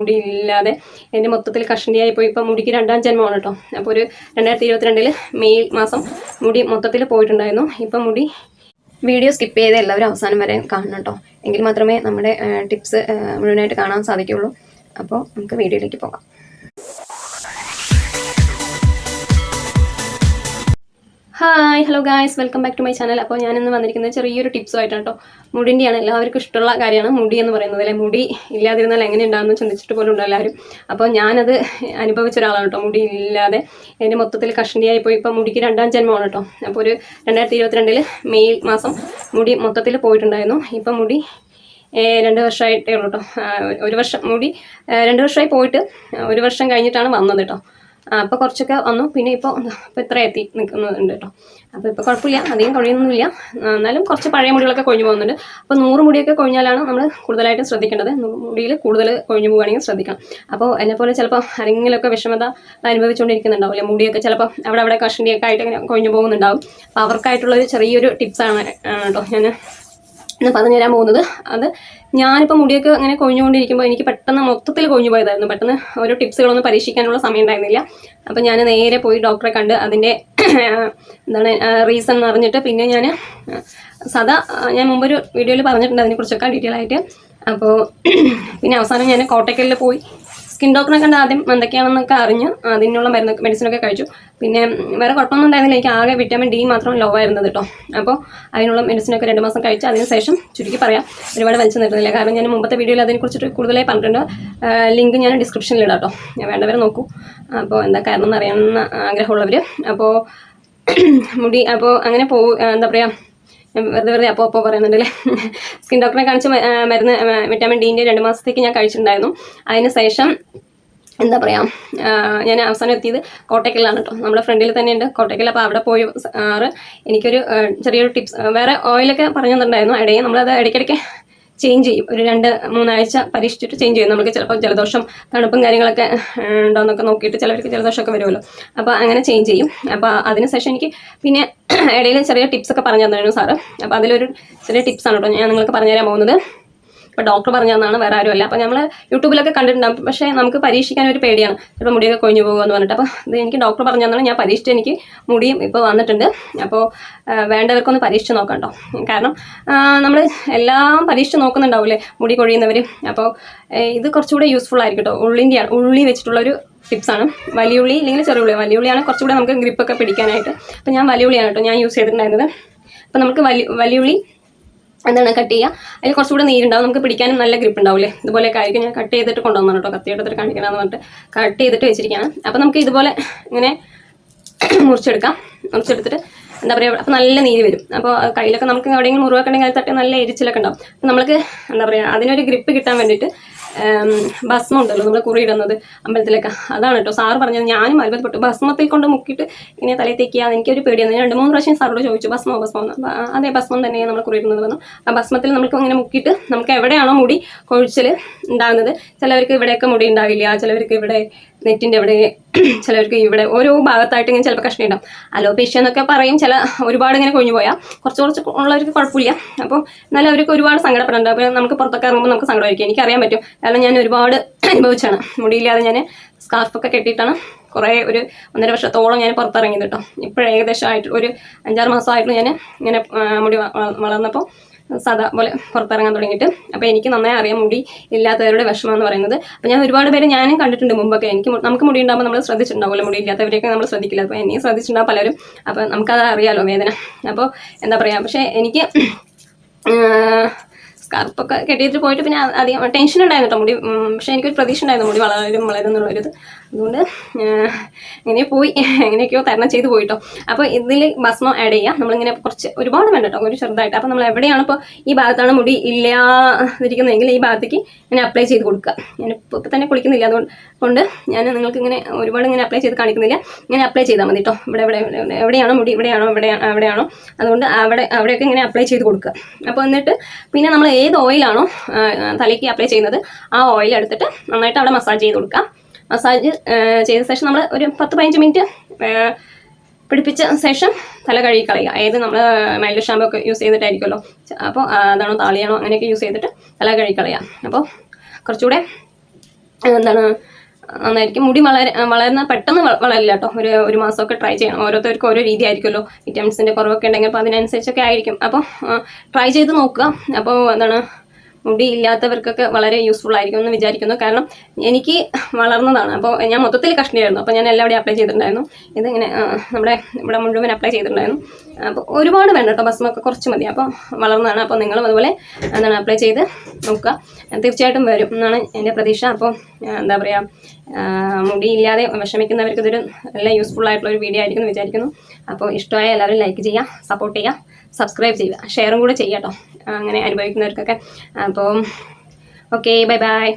മുടി ഇല്ലാതെ എന്റെ മൊത്തത്തിൽ കഷണ്ടിയായി പോയി ഇപ്പം മുടിക്ക് രണ്ടാം ജന്മമാണ് കേട്ടോ. അപ്പോൾ ഒരു രണ്ടായിരത്തി ഇരുപത്തിരണ്ടിൽ മെയ് മാസം മുടി മൊത്തത്തിൽ പോയിട്ടുണ്ടായിരുന്നു. ഇപ്പം മുടി വീഡിയോ സ്കിപ്പ് ചെയ്ത് എല്ലാവരും അവസാനം വരെ കാണണം കേട്ടോ. എങ്കിൽ മാത്രമേ നമ്മുടെ ടിപ്സ് മുഴുവനായിട്ട് കാണാൻ സാധിക്കുകയുള്ളൂ. അപ്പോൾ നമുക്ക് വീഡിയോയിലേക്ക് പോകാം. Hi hello guys welcome back to my channel അപ്പോൾ ഞാനിന്ന് വന്നിരിക്കുന്നത് ചെറിയൊരു ടിപ്സുമായിട്ടാണ് കേട്ടോ മുടിന്റെയാണ് എല്ലാവർക്കും ഇഷ്ടമുള്ള കാര്യമാണ് മുടി എന്ന് പറയുന്നത് അല്ലെ? മുടി ഇല്ലാതിരുന്നാൽ എങ്ങനെ ഉണ്ടാകുമെന്ന് ചിന്തിച്ചിട്ട് പോലും ഉണ്ട് എല്ലാവരും? അപ്പോൾ ഞാനത് അനുഭവിച്ച ഒരാളാണ് കേട്ടോ മുടി ഇല്ലാതെ എന്റെ മൊത്തത്തിൽ കഷണ്ടിയായി പോയി. ഇപ്പോൾ മുടിക്ക് രണ്ടാം ജന്മമാണ് കേട്ടോ അപ്പോൾ ഒരു രണ്ടായിരത്തി ഇരുപത്തിരണ്ടിൽ മെയ് മാസം മുടി മൊത്തത്തിൽ പോയിട്ടുണ്ടായിരുന്നു. ഇപ്പം മുടി രണ്ട് വർഷമായിട്ടേ ഉള്ളൂ കേട്ടോ ഒരു വർഷം മുടി രണ്ട് വർഷമായി പോയിട്ട് ഒരു വർഷം കഴിഞ്ഞിട്ടാണ് വന്നത് കേട്ടോ അപ്പോൾ കുറച്ചൊക്കെ വന്നു. പിന്നെ ഇപ്പോൾ ഇപ്പോൾ ഇത്ര എത്തി നിൽക്കുന്നുണ്ട് കേട്ടോ. അപ്പോൾ ഇപ്പോൾ കുഴപ്പമില്ല. അധികം കൊഴിയൊന്നുമില്ല എന്നാലും കുറച്ച് പഴയ മുടികളൊക്കെ കൊഴിഞ്ഞു പോകുന്നുണ്ട്. അപ്പോൾ നൂറ് മുടിയൊക്കെ കൊഴിഞ്ഞാലാണ് നമ്മൾ കൂടുതലായിട്ട് ശ്രദ്ധിക്കേണ്ടത്. മുടിയിൽ കൂടുതൽ കൊഴിഞ്ഞു പോകുകയാണെങ്കിൽ ശ്രദ്ധിക്കണം. അപ്പോൾ എന്നെപ്പോലെ ചിലപ്പോൾ ആരെങ്കിലുമൊക്കെ വിഷമത അനുഭവിച്ചുകൊണ്ടിരിക്കുന്നുണ്ടാവില്ലേ? മുടിയൊക്കെ ചിലപ്പോൾ അവിടെ അവിടെ കഷണ്ടിയൊക്കെ ആയിട്ട് ഇങ്ങനെ കൊഴിഞ്ഞു പോകുന്നുണ്ടാവും. അപ്പോൾ അവർക്കായിട്ടുള്ളൊരു ചെറിയൊരു ടിപ്സാണ് കേട്ടോ. ഞാൻ എന്ന് പറഞ്ഞു തരാൻ പോകുന്നത്. അത് ഞാനിപ്പോൾ മുടിയൊക്കെ അങ്ങനെ കൊഴിഞ്ഞുകൊണ്ടിരിക്കുമ്പോൾ എനിക്ക് പെട്ടെന്ന് മൊത്തത്തിൽ കൊഴിഞ്ഞു പോയതായിരുന്നു. പെട്ടെന്ന് ഓരോ ടിപ്സുകളൊന്നും പരീക്ഷിക്കാനുള്ള സമയം ഉണ്ടായിരുന്നില്ല. അപ്പോൾ ഞാൻ നേരെ പോയി ഡോക്ടറെ കണ്ട് അതിന്റെ എന്താണ് റീസൺ എന്ന് അറിഞ്ഞിട്ട് പിന്നെ ഞാൻ സദാ ഞാൻ മുമ്പൊരു വീഡിയോയിൽ പറഞ്ഞിട്ടുണ്ട് അതിനെക്കുറിച്ചൊക്കെ ഡീറ്റെയിൽ ആയിട്ട്. അപ്പോൾ പിന്നെ അവസാനം ഞാൻ കോട്ടയ്ക്കലിൽ പോയി. സ്കിൻ ഡോക്ടറെ കണ്ട് ആദ്യം എന്തൊക്കെയാണെന്നൊക്കെ അറിഞ്ഞ് അതിനുള്ള മരുന്ന് മെഡിസിനൊക്കെ കഴിച്ചു. പിന്നെ വേറെ കുഴപ്പമൊന്നും ഉണ്ടായിരുന്നില്ല. എനിക്ക് ആകെ വിറ്റാമിൻ ഡി മാത്രം ലോ ആയിരുന്നത് കേട്ടോ അപ്പോൾ അതിനുള്ള മെഡിസിനൊക്കെ രണ്ട് മാസം കഴിച്ച് അതിനുശേഷം ചുരുക്കി പറയാം. ഒരുപാട് വലിച്ചു നിർത്തുന്നില്ല. കാരണം ഞാൻ മുമ്പത്തെ വീഡിയോയിൽ അതിനെക്കുറിച്ച് കൂടുതലായി പറഞ്ഞിട്ടുണ്ട്. ലിങ്ക് ഞാൻ ഡിസ്ക്രിപ്ഷനിൽ ഇടാം കേട്ടോ ഞാൻ വേണ്ടവരെ നോക്കൂ. അപ്പോൾ എന്താ കാരണം എന്ന് അറിയാമെന്ന് ആഗ്രഹമുള്ളവർ അപ്പോൾ മുടി അപ്പോൾ അങ്ങനെ പോ എന്താ പറയുക വെറുതെ വെറുതെ അപ്പോൾ അപ്പോൾ പറയുന്നുണ്ടല്ലേ? സ്കിൻ ഡോക്ടറെ കാണിച്ച് മരുന്ന് വിറ്റാമിൻ ഡീന്റെ രണ്ട് മാസത്തേക്ക് ഞാൻ കഴിച്ചിട്ടുണ്ടായിരുന്നു. അതിന് ശേഷം എന്താ പറയുക ഞാൻ അവസാനം എത്തിയത് കോട്ടയ്ക്കലാണ് കേട്ടോ നമ്മുടെ ഫ്രണ്ടിൽ തന്നെയുണ്ട് കോട്ടയ്ക്കൽ അപ്പോൾ അവിടെ പോയി ആറ് എനിക്കൊരു ചെറിയൊരു ടിപ്സ് വേറെ ഓയിലൊക്കെ പറഞ്ഞു തന്നിട്ടുണ്ടായിരുന്നു. ഇടയിൽ നമ്മളത് ഇടയ്ക്കിടയ്ക്ക് ചേഞ്ച് ചെയ്യും. ഒരു രണ്ട് മൂന്നാഴ്ച പരീക്ഷിച്ചിട്ട് ചേഞ്ച് ചെയ്യും. നമുക്ക് ചിലപ്പോൾ ജലദോഷം തണുപ്പും കാര്യങ്ങളൊക്കെ ഉണ്ടോയെന്നൊക്കെ നോക്കിയിട്ട് ചിലവർക്ക് ജലദോഷമൊക്കെ വരുമല്ലോ. അപ്പോൾ അങ്ങനെ ചേഞ്ച് ചെയ്യും. അപ്പോൾ അതിനുശേഷം എനിക്ക് പിന്നെ ഇടയിൽ ചെറിയ ടിപ്സൊക്കെ പറഞ്ഞു തന്നിരുന്നു സാറ്. അപ്പോൾ അതിലൊരു ചെറിയ ടിപ്സാണ് കേട്ടോ. ഞാൻ നിങ്ങൾക്ക് പറഞ്ഞുതരാൻ പോകുന്നത്. ഇപ്പോൾ ഡോക്ടർ പറഞ്ഞതാണ് വേറെ ആരുമല്ല. അപ്പോൾ നമ്മൾ യൂട്യൂബിലൊക്കെ കണ്ടിട്ടുണ്ടാകും പക്ഷേ നമുക്ക് പരീക്ഷിക്കാൻ ഒരു പേടിയാണ്. ചിലപ്പോൾ മുടിയൊക്കെ കൊഴിഞ്ഞു പോകുമെന്ന് പറഞ്ഞിട്ട്. അപ്പോൾ ഇത് എനിക്ക് ഡോക്ടർ പറഞ്ഞതാണ് ഞാൻ പരീക്ഷിച്ച് എനിക്ക് മുടിയും ഇപ്പോൾ വന്നിട്ടുണ്ട്. അപ്പോൾ വേണ്ടവർക്കൊന്ന് പരീക്ഷിച്ച് നോക്കാം കേട്ടോ കാരണം നമ്മൾ എല്ലാം പരീക്ഷിച്ച് നോക്കുന്നുണ്ടാവില്ലേ മുടി കൊഴിയുന്നവർ അപ്പോൾ ഇത് കുറച്ചുകൂടെ യൂസ്ഫുൾ ആയിരിക്കും കേട്ടോ ഉള്ളിന്റെയാണ് ഉള്ളി വെച്ചിട്ടുള്ള വെച്ചിട്ടുള്ളൊരു ടിപ്സാണ് വലിയ ഉള്ളി ഇല്ലെങ്കിൽ ചെറിയ ഉള്ളി വലിയ ഉള്ളിയാണ് കുറച്ചുകൂടെ നമുക്ക് ഗ്രിപ്പൊക്കെ പിടിക്കാനായിട്ട്. അപ്പോൾ ഞാൻ വലിയ ഉള്ളിയാണ് കേട്ടോ ഞാൻ യൂസ് ചെയ്തിട്ടുണ്ടായിരുന്നത്. അപ്പോൾ നമുക്ക് വലിയ വലിയ ഉള്ളി എന്താണ് കട്ട് ചെയ്യുക? അതിൽ കുറച്ചുകൂടെ നീരുണ്ടാവും. നമുക്ക് പിടിക്കാനും നല്ല ഗ്രിപ്പ് ഉണ്ടാവില്ലേ ഇതുപോലെയൊക്കെ ആയിരിക്കും. ഞാൻ കട്ട് ചെയ്തിട്ട് കൊണ്ടുവന്നു കേട്ടോ കത്തി എടുത്തിട്ട് കാണിക്കണമെന്ന് പറഞ്ഞിട്ട് കട്ട് ചെയ്തിട്ട് വെച്ചിരിക്കുകയാണ്. അപ്പോൾ നമുക്ക് ഇതുപോലെ ഇങ്ങനെ മുറിച്ചെടുക്കാം. മുറിച്ചെടുത്തിട്ട് എന്താ പറയുക അപ്പോൾ നല്ല നീര് വരും. അപ്പോൾ കയ്യിലൊക്കെ നമുക്ക് എവിടെയെങ്കിലും മുറിവൊക്കെ ഉണ്ടെങ്കിൽ അത് തട്ടി നല്ല എരിച്ചിലൊക്കെ ഉണ്ടാവും. അപ്പോൾ നമുക്ക് എന്താ പറയുക അതിനൊരു ഗ്രിപ്പ് കിട്ടാൻ വേണ്ടിയിട്ട് ഉം, ഭസ്മം നമ്മൾ കുറിയിടുന്നത് അമ്പലത്തിലൊക്കെ. അതാണ് കേട്ടോ സാറ് പറഞ്ഞത് ഞാനും അത്ഭുതപ്പെട്ടു. ഭസ്മത്തിൽ കൊണ്ട് മുക്കിയിട്ട് ഇങ്ങനെ തലയിൽ എനിക്കൊരു പേടിയാണ്. രണ്ട് മൂന്ന് പ്രാവശ്യം സാറോട് ചോദിച്ചു ഭസ്മോ ഭസ്മോ? അതെ ഭസ്മം തന്നെയാണ് നമ്മൾ കുറിയിടുന്നത് വന്നു ആ ഭസ്മത്തിൽ നമുക്ക് ഇങ്ങനെ മുക്കിയിട്ട് നമുക്ക് എവിടെയാണോ മുടി കൊഴിച്ചിൽ ഉണ്ടാകുന്നത്. ചിലവർക്ക് ഇവിടെയൊക്കെ മുടി ഉണ്ടാവില്ല. ചിലവർക്ക് ഇവിടെ നെറ്റിന്റെ ഇവിടെ ചിലവർക്ക് ഇവിടെ ഓരോ ഭാഗത്തായിട്ട് ഇങ്ങനെ ചിലപ്പോൾ കഷ്ണം ഉണ്ടാവും. അലോപേഷ്യ എന്നൊക്കെ പറയും ചില ഒരുപാട് ഇങ്ങനെ കൊഴിഞ്ഞു പോയാൽ കുറച്ച് കുറച്ച് ഉള്ളവർക്ക് കുഴപ്പമില്ല. അപ്പോൾ എന്നാലും അവർക്ക് ഒരുപാട് സങ്കടപ്പെടുന്നുണ്ട് അപ്പോൾ നമുക്ക് പുറത്തൊക്കെ ഇറങ്ങുമ്പോൾ നമുക്ക് സങ്കടമായിരിക്കും. എനിക്കറിയാൻ പറ്റും. കാരണം ഞാൻ ഒരുപാട് അനുഭവിച്ചാണ്. മുടിയില്ലാതെ ഞാൻ സ്കാർഫൊക്കെ കെട്ടിയിട്ടാണ് കുറേ ഒരു ഒന്നര വർഷത്തോളം ഞാൻ പുറത്തിറങ്ങിയത് കേട്ടോ. ഇപ്പോൾ ഒരു അഞ്ചാറ് മാസമായിട്ടുള്ള ഞാൻ ഇങ്ങനെ മുടി വളർന്നപ്പോൾ. സാധാ പോലെ പുറത്തിറങ്ങാൻ തുടങ്ങിയിട്ട്. അപ്പോൾ എനിക്ക് നന്നായി അറിയാം മുടി ഇല്ലാത്തവരുടെ വിഷമം എന്ന് പറയുന്നത്. അപ്പോൾ ഞാൻ ഒരുപാട് പേര് ഞാനും കണ്ടിട്ടുണ്ട് മുമ്പൊക്കെ. എനിക്ക് നമുക്ക് മുടി ഉണ്ടാകുമ്പോൾ നമ്മൾ ശ്രദ്ധിച്ചിട്ടുണ്ടാവുമല്ലോ. മുടി ഇല്ലാത്തവരെയൊക്കെ നമ്മൾ ശ്രദ്ധിക്കില്ല. അപ്പോൾ എന്നെയും ശ്രദ്ധിച്ചിട്ടുണ്ടാവും പലരും. അപ്പോൾ നമുക്കത് അറിയാലോ വേദന. അപ്പോൾ എന്താ പറയുക പക്ഷേ എനിക്ക് സ്കാർപ്പൊക്കെ കെട്ടിയിട്ട് പോയിട്ട് പിന്നെ അധികം ടെൻഷൻ ഉണ്ടായിരുന്നു കേട്ടോ മുടി പക്ഷേ എനിക്കൊരു പ്രതീക്ഷ ഉണ്ടായിരുന്നു മുടി വളരും വളരും എന്നുള്ളൊരിത് അതുകൊണ്ട് ഇങ്ങനെ പോയി എങ്ങനെയൊക്കെയോ തരണം ചെയ്ത് പോയിട്ടോ അപ്പോൾ ഇതിൽ ഭസ്മം ആഡ് ചെയ്യാം. നമ്മളിങ്ങനെ കുറച്ച് ഒരുപാട് വേണ്ട കേട്ടോ ഒരു ചെറുതായിട്ട്. അപ്പോൾ നമ്മൾ എവിടെയാണ് ഇപ്പോൾ ഈ ഭാഗത്താണ് മുടി ഇല്ലാതിരിക്കുന്നതെങ്കിൽ ഈ ഭാഗത്തേക്ക് ഇങ്ങനെ അപ്ലൈ ചെയ്ത് കൊടുക്കുക. ഞാൻ ഇപ്പോൾ ഇപ്പം തന്നെ കുളിക്കുന്നില്ല. അതുകൊണ്ട് കൊണ്ട് ഞാൻ നിങ്ങൾക്ക് ഇങ്ങനെ ഒരുപാട് ഇങ്ങനെ അപ്ലൈ ചെയ്ത് കാണിക്കുന്നില്ല. ഇങ്ങനെ അപ്ലൈ ചെയ്താൽ മതി കേട്ടോ ഇവിടെ ഇവിടെ എവിടെയാണോ മുടി ഇവിടെയാണോ ഇവിടെ എവിടെയാണോ അതുകൊണ്ട് അവിടെ അവിടെയൊക്കെ ഇങ്ങനെ അപ്ലൈ ചെയ്ത് കൊടുക്കുക. അപ്പോൾ എന്നിട്ട് പിന്നെ നമ്മൾ ഏത് ഓയിലാണോ തലയ്ക്ക് അപ്ലൈ ചെയ്യുന്നത് ആ ഓയിൽ എടുത്തിട്ട് നന്നായിട്ട് അവിടെ മസാജ് ചെയ്ത് കൊടുക്കുക. മസാജ് ചെയ്ത ശേഷം നമ്മൾ ഒരു പത്ത് പതിനഞ്ച് മിനിറ്റ് പിടിപ്പിച്ച ശേഷം തല കഴുകി കളയുക. അതായത് നമ്മൾ മൈൽഡ് ഷാമ്പു ഒക്കെ യൂസ് ചെയ്തിട്ടായിരിക്കുമല്ലോ. അപ്പോൾ അതാണോ താളിയാണോ അങ്ങനെയൊക്കെ യൂസ് ചെയ്തിട്ട് തല കഴുകി കളയുക. അപ്പോൾ കുറച്ചുകൂടെ എന്താണ് നന്നായിരിക്കും. മുടി വളരെ വളരുന്ന പെട്ടെന്ന് വളരില്ല കേട്ടോ. ഒരു ഒരു മാസമൊക്കെ ട്രൈ ചെയ്യണം. ഓരോരുത്തർക്കും ഓരോ രീതി ആയിരിക്കുമല്ലോ വിറ്റാമിൻസിന്റെ കുറവൊക്കെ ഉണ്ടെങ്കിൽ അപ്പോൾ അതിനനുസരിച്ചൊക്കെ ആയിരിക്കും. അപ്പോൾ ട്രൈ ചെയ്ത് നോക്കുക. അപ്പോൾ എന്താണ് മുടി ഇല്ലാത്തവർക്കൊക്കെ വളരെ യൂസ്ഫുൾ ആയിരിക്കും എന്ന് വിചാരിക്കുന്നു. കാരണം എനിക്ക് വളർന്നതാണ്. അപ്പോൾ ഞാൻ മൊത്തത്തിൽ കഷ്ണിയായിരുന്നു അപ്പോൾ ഞാൻ എല്ലാവിടെയും അപ്ലൈ ചെയ്തിട്ടുണ്ടായിരുന്നു. ഇതിങ്ങനെ നമ്മുടെ ഇവിടെ മുഴുവൻ അപ്ലൈ ചെയ്തിട്ടുണ്ടായിരുന്നു. അപ്പോൾ ഒരുപാട് വേണ്ട കേട്ടോ. ഭസ്മൊക്കെ കുറച്ച് മതി. അപ്പോൾ വളർന്നതാണ്. അപ്പോൾ നിങ്ങളും അതുപോലെ എന്താണ് അപ്ലൈ ചെയ്ത് നോക്കുക. തീർച്ചയായിട്ടും വരും എന്നാണ് എന്റെ പ്രതീക്ഷ. അപ്പോൾ എന്താ പറയുക മുടി ഇല്ലാതെ വിഷമിക്കുന്നവർക്ക് ഇതൊരു നല്ല യൂസ്ഫുൾ ആയിട്ടുള്ള ഒരു വീഡിയോ ആയിരിക്കും എന്ന് വിചാരിക്കുന്നു. അപ്പോൾ ഇഷ്ടമായ എല്ലാവരും ലൈക്ക് ചെയ്യുക സപ്പോർട്ട് ചെയ്യുക. സബ്സ്ക്രൈബ് ചെയ്യുക ഷെയറും കൂടെ ചെയ്യാട്ടോ. കേട്ടോ അങ്ങനെ അനുഭവിക്കുന്നവർക്കൊക്കെ. അപ്പോൾ ഓക്കെ ബൈ ബൈ